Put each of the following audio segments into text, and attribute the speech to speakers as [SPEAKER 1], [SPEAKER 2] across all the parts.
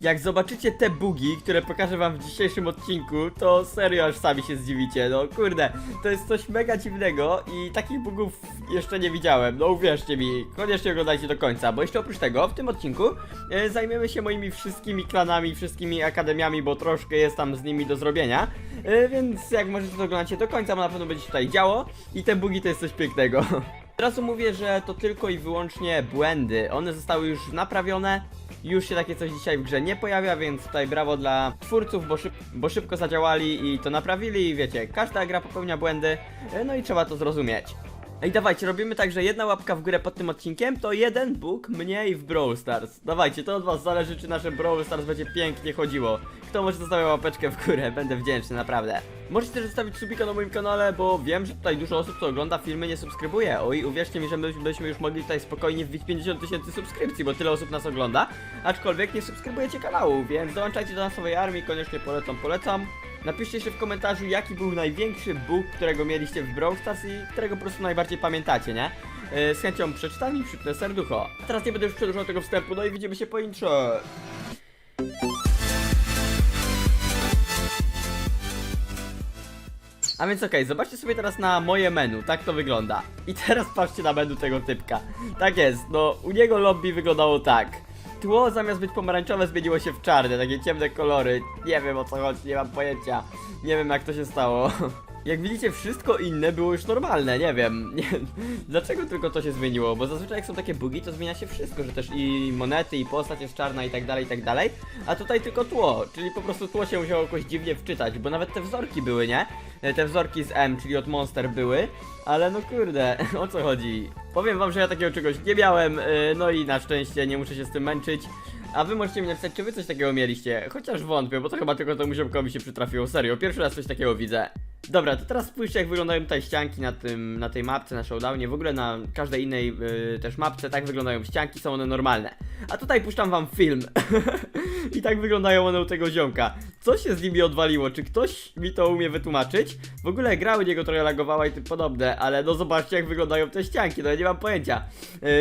[SPEAKER 1] Jak zobaczycie te bugi, które pokażę wam w dzisiejszym odcinku, to serio aż sami się zdziwicie. No kurde, to jest coś mega dziwnego i takich bugów jeszcze nie widziałem. No uwierzcie mi, koniecznie oglądajcie do końca, bo jeszcze oprócz tego w tym odcinku e, zajmiemy się moimi wszystkimi klanami, wszystkimi akademiami, bo troszkę jest tam z nimi do zrobienia. E, więc jak możecie to oglądać do końca, bo na pewno będzie się tutaj działo i te bugi to jest coś pięknego. Od razu mówię, że to tylko i wyłącznie błędy. One zostały już naprawione. Już się takie coś dzisiaj w grze nie pojawia, więc tutaj brawo dla twórców, bo, szyb bo szybko zadziałali i to naprawili. I wiecie, każda gra popełnia błędy, e, no i trzeba to zrozumieć. Ej, dawajcie, robimy tak, że jedna łapka w górę pod tym odcinkiem to jeden bóg mniej w Brawl Stars. Dawajcie, to od was zależy, czy nasze Brawl Stars będzie pięknie chodziło. Kto może zostawić łapeczkę w górę, będę wdzięczny, naprawdę. Możecie też zostawić subika na moim kanale, bo wiem, że tutaj dużo osób, co ogląda filmy, nie subskrybuje. Oj, uwierzcie mi, że my byśmy już mogli tutaj spokojnie wbić 50 tysięcy subskrypcji, bo tyle osób nas ogląda. Aczkolwiek nie subskrybujecie kanału, więc dołączajcie do naszej armii, koniecznie polecam, polecam. Napiszcie jeszcze w komentarzu, jaki był największy bóg, którego mieliście w Brawl Stars i którego po prostu najbardziej pamiętacie, nie? Yy, Z chęcią przeczytam i przypnę serducho. A teraz nie będę już przedłużał tego wstępu, no i widzimy się po intrze. A więc okej, zobaczcie sobie teraz na moje menu, tak to wygląda. I teraz patrzcie na menu tego typka. Tak jest, no u niego lobby wyglądało tak. Tło zamiast być pomarańczowe zmieniło się w czarne, takie ciemne kolory. Nie wiem o co chodzi, nie mam pojęcia. Nie wiem jak to się stało. Jak widzicie, wszystko inne było już normalne, nie wiem. Nie, dlaczego tylko to się zmieniło? Bo zazwyczaj jak są takie bugi, to zmienia się wszystko, że też i monety, i postać jest czarna i tak dalej, i tak dalej. A tutaj tylko tło, czyli po prostu tło się musiało jakoś dziwnie wczytać, bo nawet te wzorki były, nie? E, Te wzorki z M, czyli od Monster były, ale no kurde, o co chodzi? Powiem wam, że ja takiego czegoś nie miałem, e, no i na szczęście nie muszę się z tym męczyć. A wy możecie mi napisać, czy wy coś takiego mieliście? Chociaż wątpię, bo to chyba tylko temu ziomkowi się przytrafiło, serio, pierwszy raz coś takiego widzę. Dobra, to teraz spójrzcie jak wyglądają tutaj ścianki na tym, na tej mapce, na showdownie, w ogóle na każdej innej y, też mapce, tak wyglądają ścianki, są one normalne. A tutaj puszczam wam film. I tak wyglądają one u tego ziomka. Co się z nimi odwaliło? Czy ktoś mi to umie wytłumaczyć? W ogóle gra u niego trochę lagowała i tym podobne, ale no zobaczcie jak wyglądają te ścianki, no ja nie mam pojęcia.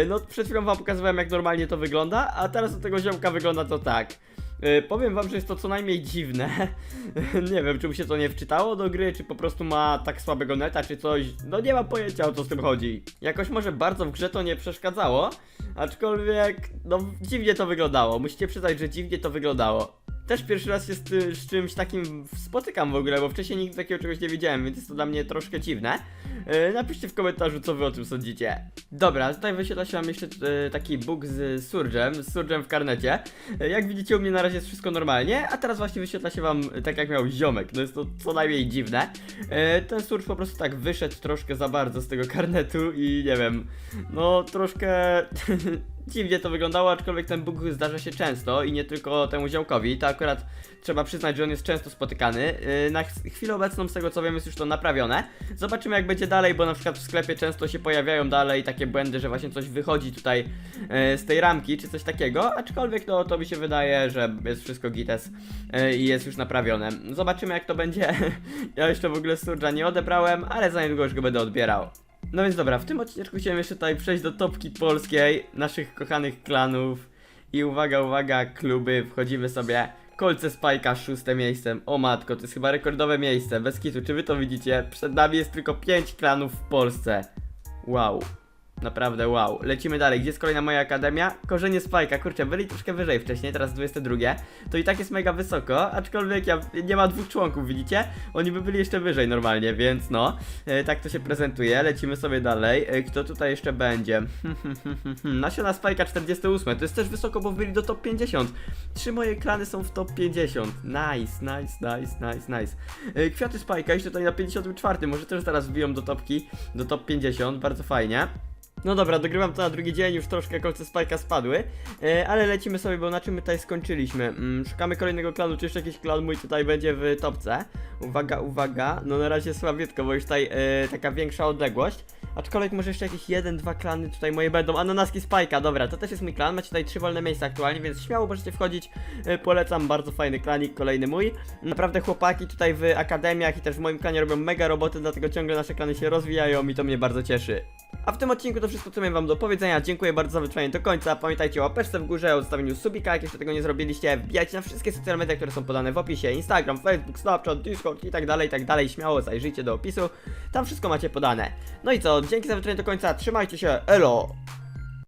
[SPEAKER 1] Y, no przed chwilą wam pokazywałem jak normalnie to wygląda, a teraz u tego ziomka wygląda to tak. Y, powiem wam, że jest to co najmniej dziwne. nie wiem, czy mu się to nie wczytało do gry, czy po prostu ma tak słabego neta, czy coś. No nie mam pojęcia o co z tym chodzi. Jakoś może bardzo w grze to nie przeszkadzało, aczkolwiek no dziwnie to wyglądało. Musicie przyznać, że dziwnie to wyglądało. Też pierwszy raz się z, z czymś takim spotykam w ogóle, bo wcześniej nigdy takiego czegoś nie wiedziałem, więc jest to dla mnie troszkę dziwne. E, napiszcie w komentarzu, co wy o tym sądzicie. Dobra, tutaj wyświetla się wam jeszcze e, taki bug z Surge'em, z Surge'em w karnecie. E, jak widzicie u mnie na razie jest wszystko normalnie, a teraz właśnie wyświetla się wam tak jak miał ziomek, no jest to co najmniej dziwne. E, ten Surge po prostu tak wyszedł troszkę za bardzo z tego karnetu i nie wiem, no troszkę dziwnie to wyglądało, aczkolwiek ten bug zdarza się często i nie tylko temu ziomkowi, to akurat trzeba przyznać, że on jest często spotykany. Yy, Na ch- chwilę obecną, z tego co wiem, jest już to naprawione. Zobaczymy jak będzie dalej, bo na przykład w sklepie często się pojawiają dalej takie błędy, że właśnie coś wychodzi tutaj yy, z tej ramki, czy coś takiego, aczkolwiek no to mi się wydaje, że jest wszystko gites yy, i jest już naprawione. Zobaczymy jak to będzie. ja jeszcze w ogóle Surge'a nie odebrałem, ale za niedługo już go będę odbierał. No więc dobra, w tym odcinku chciałem jeszcze tutaj przejść do topki polskiej, naszych kochanych klanów. I uwaga, uwaga, kluby, wchodzimy sobie. Kolce Spajka, szóste miejsce. O matko, to jest chyba rekordowe miejsce. Bez kitu, czy wy to widzicie? Przed nami jest tylko 5 klanów w Polsce. Wow. Naprawdę wow. Lecimy dalej. Gdzie jest kolejna moja akademia? Korzenie Spajka. Kurczę, byli troszkę wyżej wcześniej, teraz 22. To i tak jest mega wysoko, aczkolwiek ja, nie ma dwóch członków, widzicie? Oni by byli jeszcze wyżej normalnie, więc no. E, tak to się prezentuje. Lecimy sobie dalej. E, kto tutaj jeszcze będzie? Nasiona Spajka 48. To jest też wysoko, bo wbyli do top 50. Trzy moje klany są w top 50. Nice, nice, nice, nice, nice. E, Kwiaty Spajka jeszcze tutaj na 54. Może też zaraz wbiją do topki, do top 50. Bardzo fajnie. No dobra, dogrywam to na drugi dzień, już troszkę kolce spajka spadły, e, ale lecimy sobie, bo na czym my tutaj skończyliśmy? Mm, szukamy kolejnego klanu, czy jeszcze jakiś klan mój tutaj będzie w topce. Uwaga, uwaga, no na razie słabiutko, bo już tutaj e, taka większa odległość, Aczkolwiek może jeszcze jakieś jeden, dwa klany tutaj moje będą. Ananaski Spajka, dobra, to też jest mój klan. Macie tutaj trzy wolne miejsca aktualnie, więc śmiało możecie wchodzić. E, Polecam, bardzo fajny klanik, kolejny mój. Naprawdę chłopaki tutaj w akademiach i też w moim klanie robią mega roboty, dlatego ciągle nasze klany się rozwijają i to mnie bardzo cieszy. A w tym odcinku to wszystko, co miałem wam do powiedzenia. Dziękuję bardzo za wytrwanie do końca. Pamiętajcie o łapeczce w górze, o zostawieniu subika, jak jeszcze tego nie zrobiliście. Wbijajcie na wszystkie social media, które są podane w opisie. Instagram, Facebook, Snapchat, Discord i tak dalej, i tak dalej. Śmiało zajrzyjcie do opisu. Tam wszystko macie podane. No i co, dzięki za wytrwanie do końca. Trzymajcie się, elo!